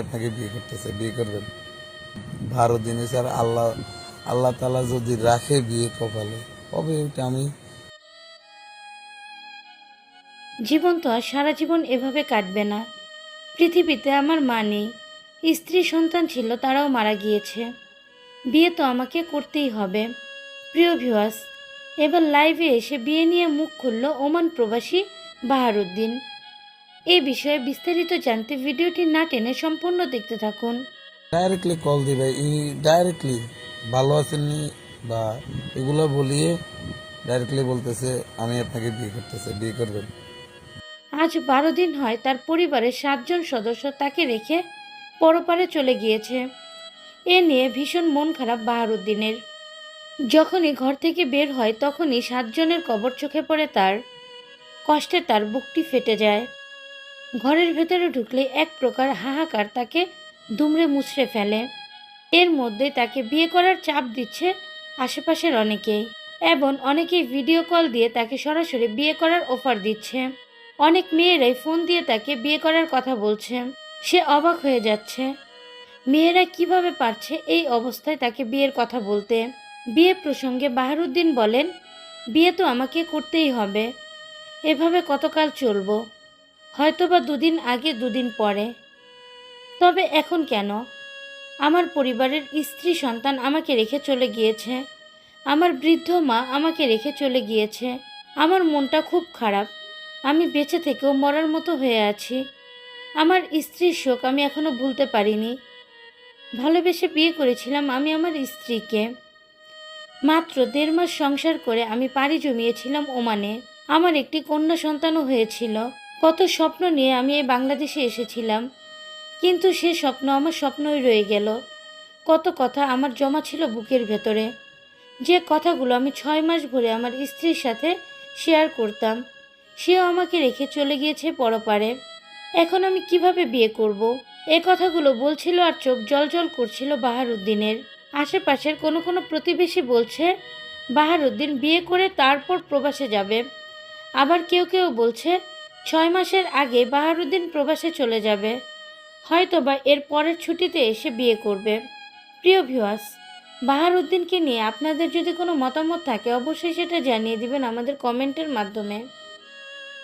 আপনাকে বিয়ে করতেছে, বিয়ে করবেন। বারো দিনে স্যার আল্লাহ আল্লাহ তালা যদি রাখে বিয়ে কপালে, কবে ওইটা আমি জীবন তো আর সারা জীবন এভাবে কাটবে না। পৃথিবীতে আমার মা নেই, স্ত্রী, সন্তান ছিল, তারাও মারা গিয়েছে। বিয়ে তো আমাকে করতেই হবে। প্রিয় ভিউয়ার্স এবার লাইভে এসে বিয়ে নিয়ে মুখ খুলল ওমান প্রবাসী বাহারুদ্দিন। এই বিষয়ে বিস্তারিত জানতে ভিডিওটি না টেনে সম্পূর্ণ দেখতে থাকুন। ডাইরেক্টলি কল দিবে। ই ডাইরেক্টলি ভালো আছেননি বা এগুলো বলিয়ে ডাইরেক্টলি বলতেছে আমি আপনাকে বিয়ে করতেছে বিয়ে করবেন। আজ বারো দিন হয় তার পরিবারের সাতজন সদস্য তাকে রেখে পরপারে চলে গিয়েছে। এ নিয়ে ভীষণ মন খারাপ বাহারুদ্দিনের। যখনই ঘর থেকে বের হয় তখনই সাতজনের কবর চোখে পড়ে তার। কষ্টে তার বুকটি ফেটে যায়। ঘরের ভেতরে ঢুকলে এক প্রকার হাহাকার তাকে দুমড়ে মুছড়ে ফেলে। এর মধ্যে তাকে বিয়ে করার চাপ দিচ্ছে আশেপাশের অনেকেই এবং অনেকেই ভিডিও কল দিয়ে তাকে সরাসরি বিয়ে করার অফার দিচ্ছে। অনেক মেয়েরাই ফোন দিয়ে তাকে বিয়ে করার কথা বলছে। সে অবাক হয়ে যাচ্ছে। মেয়েরা কীভাবে পারছে এই অবস্থায় তাকে বিয়ের কথা বলতে? বিয়ে প্রসঙ্গে বাহারুদ্দিন বলেন, বিয়ে তো আমাকে করতেই হবে। এভাবে কতকাল চলবো? হয়তোবা দুদিন আগে, দুদিন পরে। তবে এখন কেন? আমার পরিবারের স্ত্রী সন্তান আমাকে রেখে চলে গিয়েছে। আমার বৃদ্ধ মা আমাকে রেখে চলে গিয়েছে। আমার মনটা খুব খারাপ। আমি বেঁচে থেকেও মরার মতো হয়ে আছি। আমার স্ত্রীর শোক আমি এখনও ভুলতে পারিনি। ভালোবেসে বিয়ে করেছিলাম আমি আমার স্ত্রীকে। মাত্র দেড় মাস সংসার করে আমি পাড়ি জমিয়েছিলাম ওমানে। আমার একটি কন্যা সন্তানও হয়েছিল। কত স্বপ্ন নিয়ে আমি এই বাংলাদেশে এসেছিলাম। কিন্তু সে স্বপ্ন আমার স্বপ্নই রয়ে গেল। কত কথা আমার জমা ছিল বুকের ভেতরে। যে কথাগুলো আমি ছয় মাস ভরে আমার স্ত্রীর সাথে শেয়ার করতাম, সেও আমাকে রেখে চলে গিয়েছে পরপারে। এখন আমি কীভাবে বিয়ে করব। এ কথাগুলো বলছিল আর চোখ জল করছিল বাহারুদ্দিনের। আশেপাশের কোনো কোনো প্রতিবেশী বলছে, বাহারুদ্দিন বিয়ে করে তারপর প্রবাসে যাবে। আবার কেউ কেউ বলছে ছয় মাসের আগে বাহারুদ্দিন প্রবাসে চলে যাবে। হয়তো বা এর পরের ছুটিতে এসে বিয়ে করবে। প্রিয় ভিউয়ার্স বাহারুদ্দিনকে নিয়ে আপনাদের যদি কোনো মতামত থাকে, অবশ্যই সেটা জানিয়ে দিবেন আমাদের কমেন্টের মাধ্যমে।